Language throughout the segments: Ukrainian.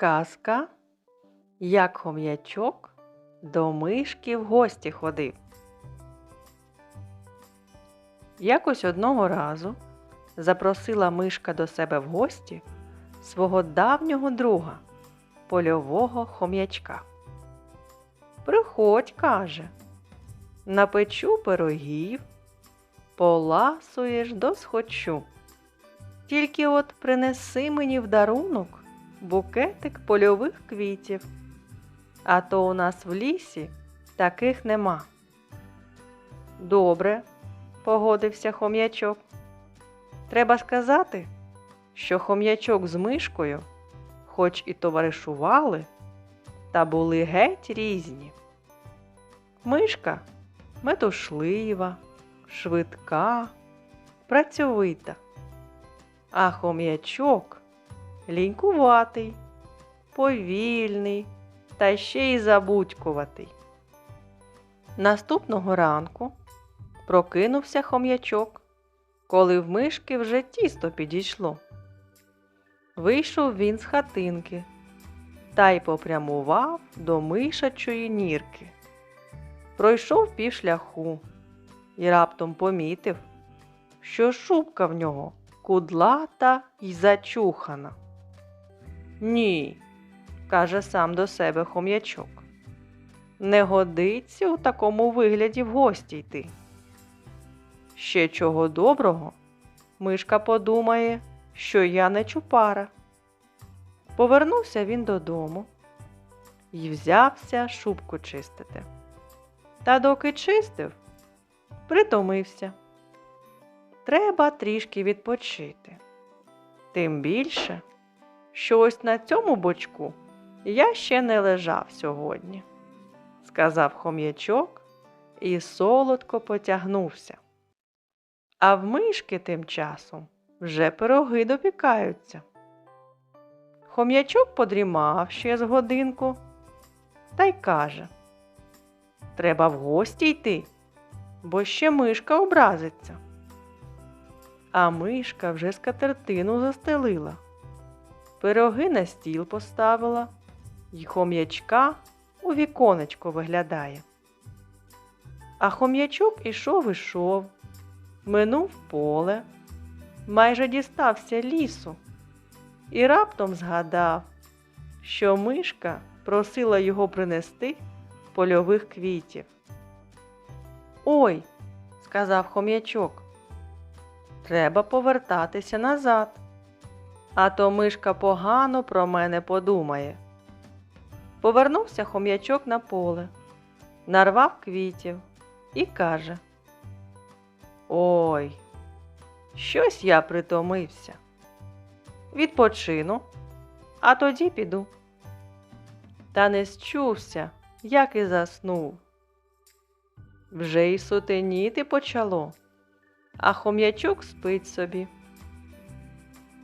Казка, як хом'ячок до мишки в гості ходив. Якось одного разу запросила мишка до себе в гості свого давнього друга, польового хом'ячка. Приходь, каже, напечу пирогів, поласуєш досхочу. Тільки от принеси мені в дарунок букетик польових квітів, а то у нас в лісі таких нема. Добре, погодився хом'ячок. Треба сказати, що хом'ячок з мишкою, хоч і товаришували, та були геть різні. Мишка метушлива, швидка, працьовита, а хом'ячок лінькуватий, повільний та ще й забудькуватий. Наступного ранку прокинувся хом'ячок, коли в мишки вже тісто підійшло. Вийшов він з хатинки та й попрямував до мишачої нірки. Пройшов півшляху і раптом помітив, що шубка в нього кудлата й зачухана. Ні, каже сам до себе хом'ячок. Не годиться у такому вигляді в гості йти. Ще чого доброго, мишка подумає, що я не чупара. Повернувся він додому і взявся шубку чистити. Та доки чистив, притомився. Треба трішки відпочити. Тим більше, що ось на цьому бочку я ще не лежав сьогодні, сказав хом'ячок і солодко потягнувся. А в мишки тим часом вже пироги допікаються. Хом'ячок подрімав ще з годинку та й каже Треба в гості йти, бо ще мишка образиться. А мишка вже скатертину застелила пироги на стіл поставила й хом'ячка у віконечко виглядає. А хом'ячок ішов ішов, минув поле, майже дістався лісу і раптом згадав, що мишка просила його принести польових квітів. Ой, сказав хом'ячок, треба повертатися назад а то мишка погано про мене подумає. Повернувся хом'ячок на поле, нарвав квітів і каже Ой, щось я притомився. Відпочину, а тоді піду. Та не счувся, як і заснув. Вже й сутеніти почало, а хом'ячок спить собі.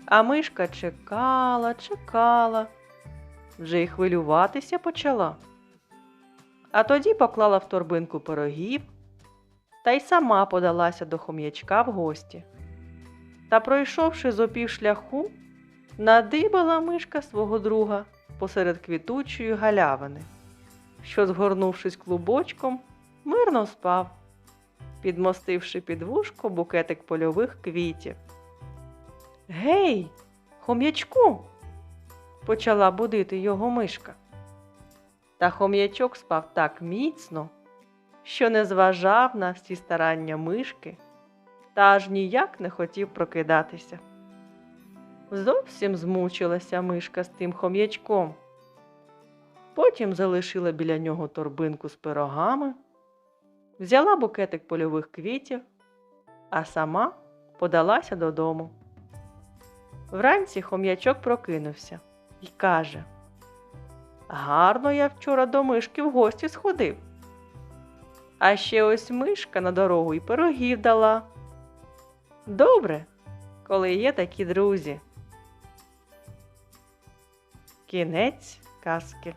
А мишка чекала, чекала, вже й хвилюватися почала. А тоді поклала в торбинку пирогів та й сама подалася до хом'ячка в гості. Та, пройшовши з опів шляху, надибала мишка свого друга посеред квітучої галявини, що, згорнувшись клубочком, мирно спав, підмостивши під вушко букетик польових квітів. Гей, хом'ячку, почала будити його мишка. Та хом'ячок спав так міцно, що не зважав на всі старання мишки та аж ніяк не хотів прокидатися. Зовсім змучилася мишка з тим хом'ячком. Потім залишила біля нього торбинку з пирогами, взяла букетик польових квітів, а сама подалася додому. Вранці хом'ячок прокинувся і каже Гарно я вчора до мишки в гості сходив. А ще ось мишка на дорогу і пирогів дала. Добре, коли є такі друзі. Кінець казки.